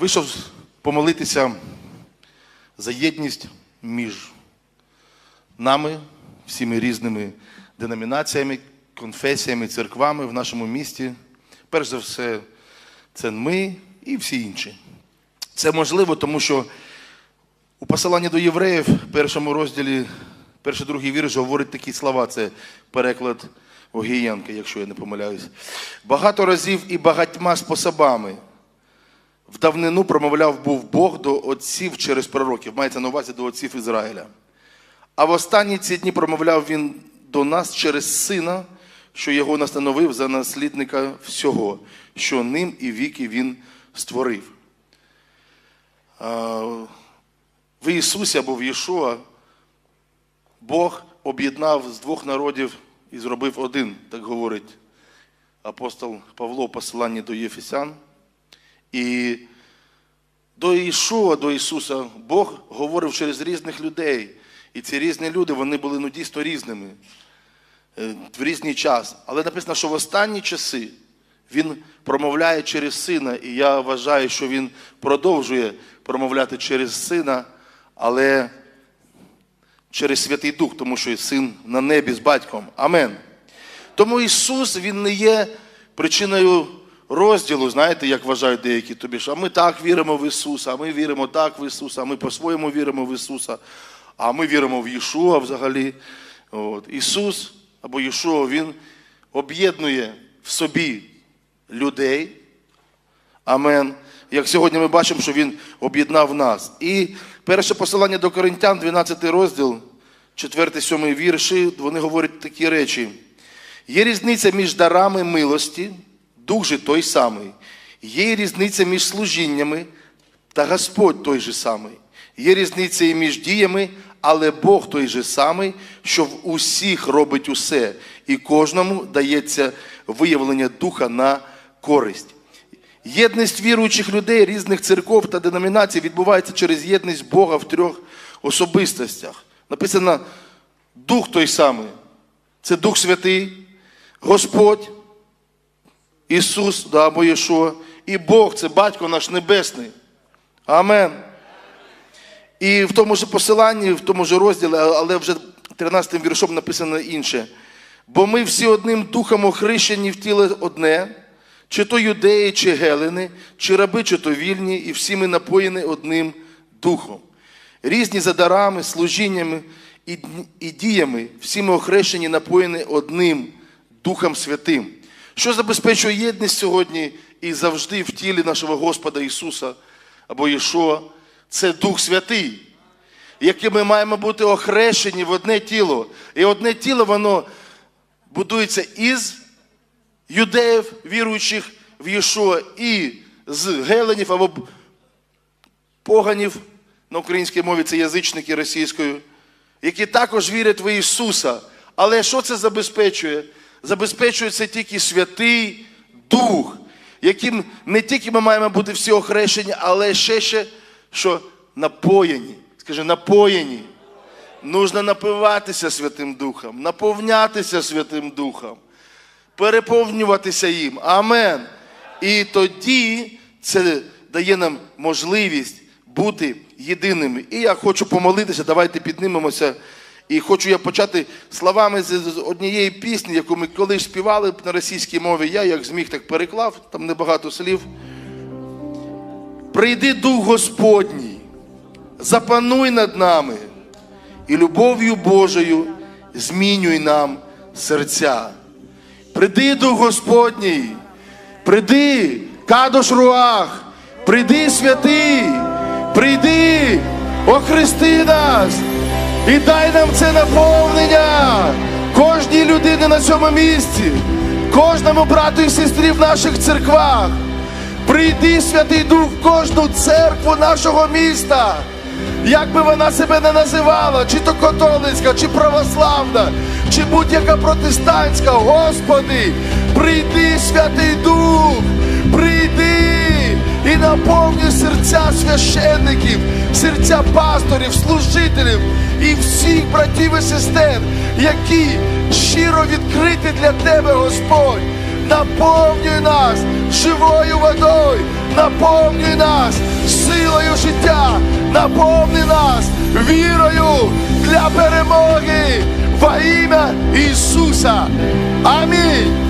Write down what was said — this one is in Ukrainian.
вийшов помолитися за єдність між нами, всіми різними деномінаціями, конфесіями, церквами в нашому місті. Перш за все, це ми і всі інші. Це можливо, тому що у посиланні до євреїв, в першому розділі, перший другий вірш говорить такі слова. Це переклад Огієнка, якщо я не помиляюсь. Багато разів і багатьма способами в давнину промовляв був Бог до отців через пророків. Мається на увазі до отців Ізраїля. А в останні ці дні промовляв він до нас через сина, що його настановив за наслідника всього, що ним і віки він створив. В Ісусі або в Єшуа Бог об'єднав з двох народів і зробив один, так говорить апостол Павло в посиланні до Єфесян. І до Ішуа, до Ісуса, Бог говорив через різних людей. І ці різні люди, вони були ну, дійсно різними е, в різний час. Але написано, що в останні часи Він промовляє через сина, і я вважаю, що Він продовжує промовляти через сина, але через Святий Дух, тому що син на небі з батьком. Амен. Тому Ісус Він не є причиною розділу, знаєте, як вважають деякі тобі, що ми так віримо в Ісуса, а ми віримо так в Ісуса, а ми по-своєму віримо в Ісуса, а ми віримо в Єшуа взагалі. От. Ісус або Єшуа, Він об'єднує в собі людей. Амен. Як сьогодні ми бачимо, що Він об'єднав нас. І перше посилання до Коринтян, 12 розділ, 4-7 вірші, вони говорять такі речі. Є різниця між дарами милості, дух же той самий. Є різниця між служіннями, та Господь той же самий. Є різниця і між діями, але Бог той же самий, що в усіх робить усе, і кожному дається виявлення духа на користь. Єдність віруючих людей різних церков та деномінацій відбувається через єдність Бога в трьох особистостях. Написано Дух той самий. Це Дух Святий, Господь, Ісус, да, або Єшуа, і Бог це Батько наш Небесний. Амен. І в тому ж посиланні, в тому ж розділі, але вже 13 віршом написано інше. Бо ми всі одним духом охрещені в тіло одне, чи то юдеї, чи гелени, чи раби, чи то вільні, і всі ми напоєні одним духом. Різні за дарами, служіннями і діями, всі ми охрещені, напоєні одним Духом Святим. Що забезпечує єдність сьогодні і завжди в тілі нашого Господа Ісуса або Єшуа? Це Дух Святий, яким ми маємо бути охрещені в одне тіло. І одне тіло, воно будується із юдеїв, віруючих в Єшуа, і з геленів або поганів, на українській мові це язичники російською, які також вірять в Ісуса. Але що це забезпечує? Забезпечує це тільки Святий Дух, яким не тільки ми маємо бути всі охрещені, але ще ще, що напоєні. Скажи, напоєні. Нужно напиватися Святим Духом, наповнятися Святим Духом, переповнюватися їм. Амен. І тоді це дає нам можливість бути єдиними. І я хочу помолитися, давайте піднімемося. І хочу я почати словами з однієї пісні, яку ми колись співали на російській мові. Я як зміг так переклав, там небагато слів. Прийди Дух Господній, запануй над нами і любов'ю Божою змінюй нам серця. Приди, Дух Господній, приди, Кадош Руах, прийди святий, прийди, охрести нас і дай нам це наповнення кожній людині на цьому місці, кожному брату і сестрі в наших церквах. Прийди, Святий Дух, в кожну церкву нашого міста. Як би вона себе не називала, чи то католицька, чи православна, чи будь-яка протестантська, Господи, прийди, Святий Дух, священників, серця пасторів, служителів і всіх братів і сестер, які щиро відкриті для Тебе, Господь. Наповнюй нас живою водою, наповнюй нас силою життя, наповни нас вірою для перемоги во ім'я Ісуса. Амінь.